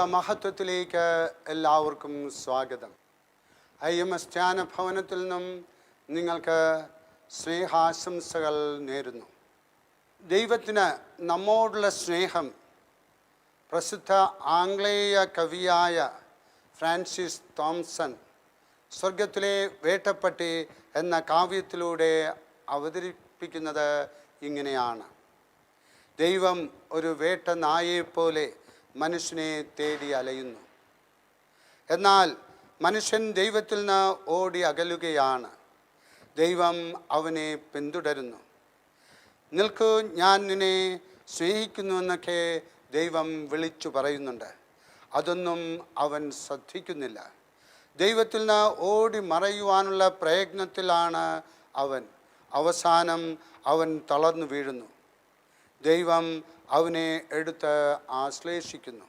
ദൈവമഹത്വത്തിലേക്ക് എല്ലാവർക്കും സ്വാഗതം. I M S ധ്യാന ഭവനത്തിൽ നിന്നും നിങ്ങൾക്ക് സ്നേഹാശംസകൾ നേരുന്നു. ദൈവത്തിന് നമ്മോടുള്ള സ്നേഹം പ്രസിദ്ധ ആംഗ്ലേയ കവിയായ ഫ്രാൻസിസ് തോംസൺ സ്വർഗത്തിലെ വേട്ടപ്പട്ടി എന്ന കാവ്യത്തിലൂടെ അവതരിപ്പിക്കുന്നത് ഇങ്ങനെയാണ്. ദൈവം ഒരു വേട്ട നായയെപ്പോലെ മനുഷ്യനെ തേടി അലയുന്നു. എന്നാൽ മനുഷ്യൻ ദൈവത്തിൽ നിന്ന് ഓടി അകലുകയാണ്. ദൈവം അവനെ പിന്തുടരുന്നു. നിൽക്കൂ ഞാൻ നിന്നെ സ്നേഹിക്കുന്നുവെന്നൊക്കെ ദൈവം വിളിച്ചു പറയുന്നുണ്ട്. അതൊന്നും അവൻ ശ്രദ്ധിക്കുന്നില്ല. ദൈവത്തിൽ നിന്ന് ഓടി മറയുവാനുള്ള പ്രയത്നത്തിലാണ് അവൻ. അവസാനം അവൻ തളർന്നു വീഴുന്നു. ദൈവം അവനെ എടുത്ത് ആശ്ലേഷിക്കുന്നു.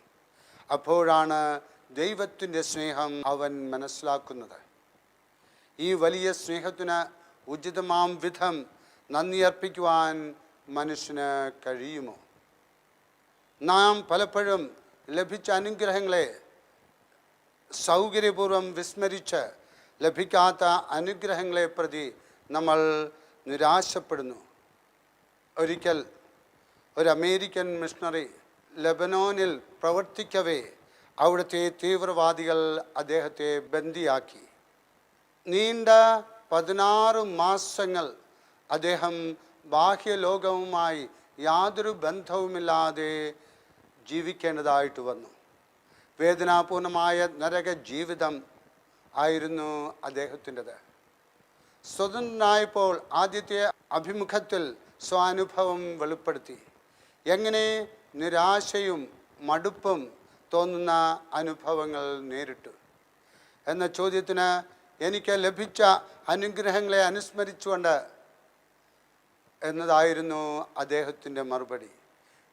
അപ്പോഴാണ് ദൈവത്തിന്റെ സ്നേഹം അവൻ മനസ്സിലാക്കുന്നത്. ഈ വലിയ സ്നേഹത്തിന് ഉചിതമാം വിധം നന്ദി അർപ്പിക്കുവാൻ മനുഷ്യന് കഴിയുമോ? നാം പലപ്പോഴും ലഭിച്ച അനുഗ്രഹങ്ങളെ സൗകര്യപൂർവം വിസ്മരിച്ച് ലഭിക്കാത്ത അനുഗ്രഹങ്ങളെ പ്രതി നമ്മൾ നിരാശപ്പെടുന്നു. ഒരിക്കൽ ഒരു അമേരിക്കൻ മിഷണറി ലബനോനിൽ പ്രവർത്തിക്കവേ അവിടുത്തെ തീവ്രവാദികൾ അദ്ദേഹത്തെ ബന്ദിയാക്കി. നീണ്ട പതിനാറ് മാസങ്ങൾ അദ്ദേഹം ബാഹ്യലോകവുമായി യാതൊരു ബന്ധവുമില്ലാതെ ജീവിക്കേണ്ടതായിട്ട് വന്നു. വേദനാപൂർണമായ നരക ജീവിതം ആയിരുന്നു അദ്ദേഹത്തിന്റെത്. സ്വതന്ത്രനായപ്പോൾ ആദ്യത്തെ അഭിമുഖത്തിൽ സ്വാനുഭവം വെളിപ്പെടുത്തി. എങ്ങനെ നിരാശയും മടുപ്പും തോന്നുന്ന അനുഭവങ്ങൾ നേരിട്ടു. എന്ന ചോദ്യത്തിന് എനിക്ക് ലഭിച്ച അനുഗ്രഹങ്ങളെ അനുസ്മരിച്ചുകൊണ്ട് എന്നതായിരുന്നു അദ്ദേഹത്തിന്റെ മറുപടി.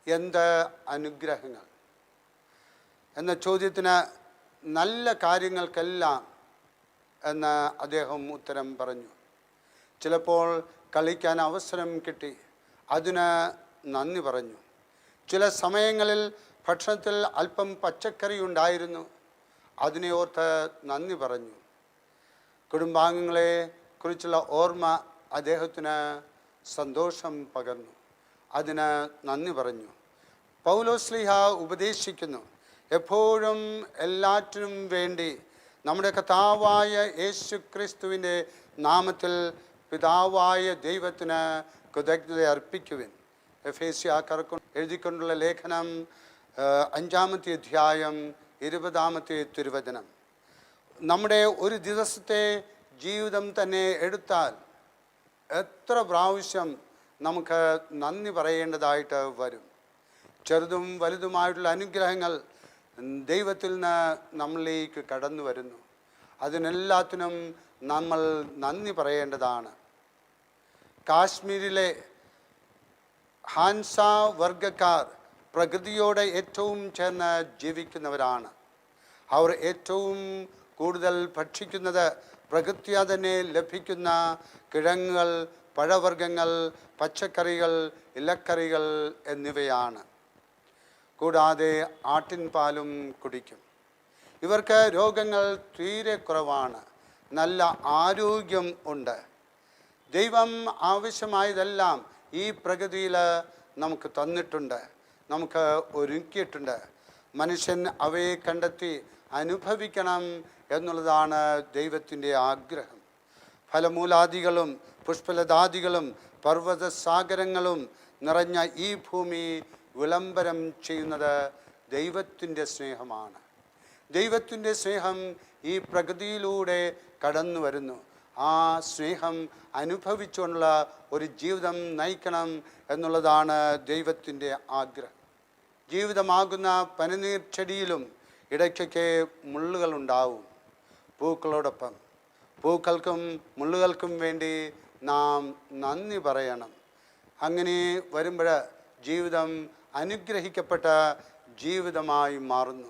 എന്ത് അനുഗ്രഹങ്ങൾ? എന്ന ചോദ്യത്തിന് നല്ല കാര്യങ്ങൾക്കെല്ലാം എന്ന് അദ്ദേഹം ഉത്തരം പറഞ്ഞു. ചിലപ്പോൾ കളിക്കാൻ അവസരം കിട്ടി. അതിന് നന്ദി പറഞ്ഞു. ചില സമയങ്ങളിൽ ഭക്ഷണത്തിൽ അല്പം പച്ചക്കറി ഉണ്ടായിരുന്നു അതിനെ ഓർത്ത് നന്ദി പറഞ്ഞു. കുടുംബാംഗങ്ങളെ കുറിച്ചുള്ള ഓർമ്മ അദ്ദേഹത്തിന് സന്തോഷം പകർന്നു. അതിന് നന്ദി പറഞ്ഞു. പൗലോസ്ലിഹ ഉപദേശിക്കുന്നു. എപ്പോഴും എല്ലാറ്റിനും വേണ്ടി നമ്മുടെ കഥാവായ യേശു ക്രിസ്തുവിന്റെ നാമത്തിൽ പിതാവായ ദൈവത്തിന് കൃതജ്ഞത അർപ്പിക്കുവിൻ. എഫ് എ സി ആക്കാർക്ക് എഴുതിക്കൊണ്ടുള്ള ലേഖനം അഞ്ചാമത്തെ അധ്യായം ഇരുപതാമത്തെ തിരുവചനം. നമ്മുടെ ഒരു ദിവസത്തെ ജീവിതം തന്നെ എടുത്താൽ എത്ര പ്രാവശ്യം നമുക്ക് നന്ദി പറയേണ്ടതായിട്ട് വരും. ചെറുതും വലുതുമായിട്ടുള്ള അനുഗ്രഹങ്ങൾ ദൈവത്തിൽ നിന്ന് നമ്മളിലേക്ക് കടന്നു വരുന്നു. അതിനെല്ലാത്തിനും നമ്മൾ നന്ദി പറയേണ്ടതാണ്. കാശ്മീരിലെ ഹാൻസ വർഗക്കാർ പ്രകൃതിയോടെ ഏറ്റവും ചേർന്ന് ജീവിക്കുന്നവരാണ്. അവർ ഏറ്റവും കൂടുതൽ ഭക്ഷിക്കുന്നത് പ്രകൃത്യാ തന്നെ ലഭിക്കുന്ന കിഴങ്ങുകൾ പഴവർഗങ്ങൾ പച്ചക്കറികൾ ഇലക്കറികൾ എന്നിവയാണ്. കൂടാതെ ആട്ടിൻപാലും കുടിക്കും. ഇവർക്ക് രോഗങ്ങൾ തീരെ കുറവാണ്. നല്ല ആരോഗ്യം ഉണ്ട്. ദൈവം ആവശ്യമായതെല്ലാം ഈ പ്രകൃതിയിൽ നമുക്ക് തന്നിട്ടുണ്ട് നമുക്ക് ഒരുക്കിയിട്ടുണ്ട്. മനുഷ്യൻ അവയെ കണ്ടെത്തി അനുഭവിക്കണം എന്നുള്ളതാണ് ദൈവത്തിന്റെ ആഗ്രഹം. ഫലമൂലാദികളും പുഷ്പലതാദികളും പർവതസാഗരങ്ങളും നിറഞ്ഞ ഈ ഭൂമി വിളംബരം ചെയ്യുന്നത് ദൈവത്തിന്റെ സ്നേഹമാണ്. ദൈവത്തിന്റെ സ്നേഹം ഈ പ്രകൃതിയിലൂടെ കടന്നു വരുന്നു ആ സ്നേഹം അനുഭവിച്ചുകൊണ്ടുള്ള ഒരു ജീവിതം നയിക്കണം എന്നുള്ളതാണ് ദൈവത്തിന്റെ ആഗ്രഹം. ജീവിതമാകുന്ന പനിനീർ ചെടിയിലും ഇടയ്ക്കൊക്കെ മുള്ളുകളുണ്ടാവും പൂക്കളോടൊപ്പം പൂക്കൾക്കും മുള്ളുകൾക്കും വേണ്ടി നാം നന്ദി പറയണം. അങ്ങനെ വരുമ്പോൾ ജീവിതം അനുഗ്രഹിക്കപ്പെട്ട ജീവിതമായി മാറുന്നു.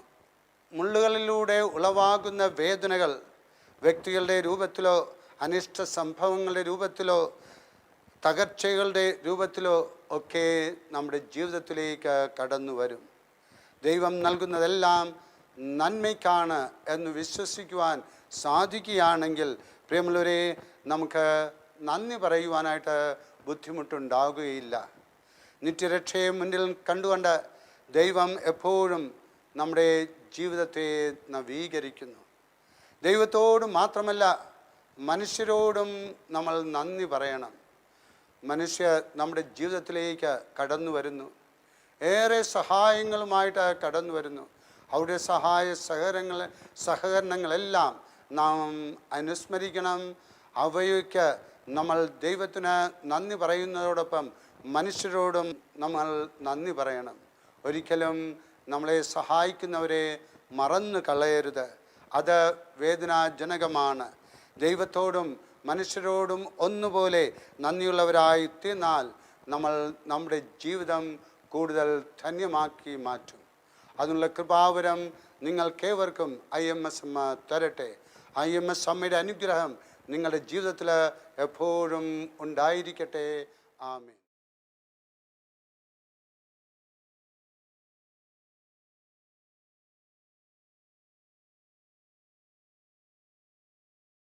മുള്ളുകളിലൂടെ ഉളവാകുന്ന വേദനകൾ വ്യക്തികളുടെ രൂപത്തിലോ അനിഷ്ട സംഭവങ്ങളുടെ രൂപത്തിലോ തകർച്ചകളുടെ രൂപത്തിലോ ഒക്കെ നമ്മുടെ ജീവിതത്തിലേക്ക് കടന്നു വരും. ദൈവം നൽകുന്നതെല്ലാം നന്മയ്ക്കാണ് എന്ന് വിശ്വസിക്കുവാൻ സാധിക്കുകയാണെങ്കിൽ പ്രിയമുള്ളവരെ നമുക്ക് നന്ദി പറയുവാനായിട്ട് ബുദ്ധിമുട്ടുണ്ടാകുകയില്ല നിത്യരക്ഷയെ മുന്നിൽ കണ്ടുകൊണ്ട് ദൈവം എപ്പോഴും നമ്മുടെ ജീവിതത്തെ നവീകരിക്കുന്നു. ദൈവത്തോട് മാത്രമല്ല മനുഷ്യരോടും നമ്മൾ നന്ദി പറയണം. മനുഷ്യ നമ്മുടെ ജീവിതത്തിലേക്ക് കടന്നു വരുന്നു. ഏറെ സഹായങ്ങളുമായിട്ട് കടന്നു വരുന്നു. അവരുടെ സഹായ സഹകരണങ്ങൾ സഹകരണങ്ങളെല്ലാം നാം അനുസ്മരിക്കണം. അവയ്ക്ക് നമ്മൾ ദൈവത്തിന് നന്ദി പറയുന്നതോടൊപ്പം മനുഷ്യരോടും നമ്മൾ നന്ദി പറയണം. ഒരിക്കലും നമ്മളെ സഹായിക്കുന്നവരെ മറന്നു കളയരുത്. അത് വേദനാജനകമാണ്. ദൈവത്തോടും മനുഷ്യരോടും ഒന്നുപോലെ നന്ദിയുള്ളവരായി തീർന്നാൽ നമ്മൾ നമ്മുടെ ജീവിതം കൂടുതൽ ധന്യമാക്കി മാറ്റും. അതിനുള്ള കൃപാവരം നിങ്ങൾക്കേവർക്കും ഐ എം എസ് അമ്മ തരട്ടെ. ഐ എം എസ് അമ്മയുടെ അനുഗ്രഹം നിങ്ങളുടെ ജീവിതത്തിൽ എപ്പോഴും ഉണ്ടായിരിക്കട്ടെ. ആമേൻ.